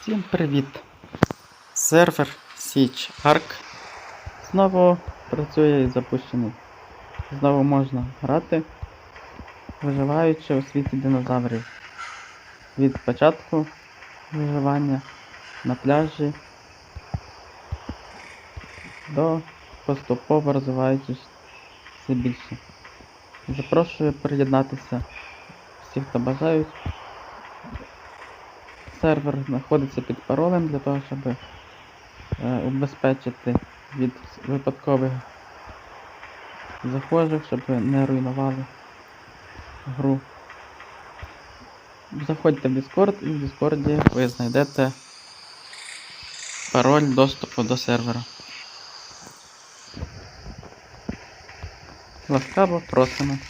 Всім привіт! Сервер Siege Ark знову працює і запущений. Знову можна грати, виживаючи у світі динозаврів. Від початку виживання на пляжі до поступово розвиваючись все більше. Запрошую приєднатися всіх, хто бажають. Сервер знаходиться під паролем для того, щоб е, убезпечити від випадкових захожих, щоб не руйнували гру. Заходьте в Discord і в Discord ви знайдете пароль доступу до сервера. Ласкаво просимо.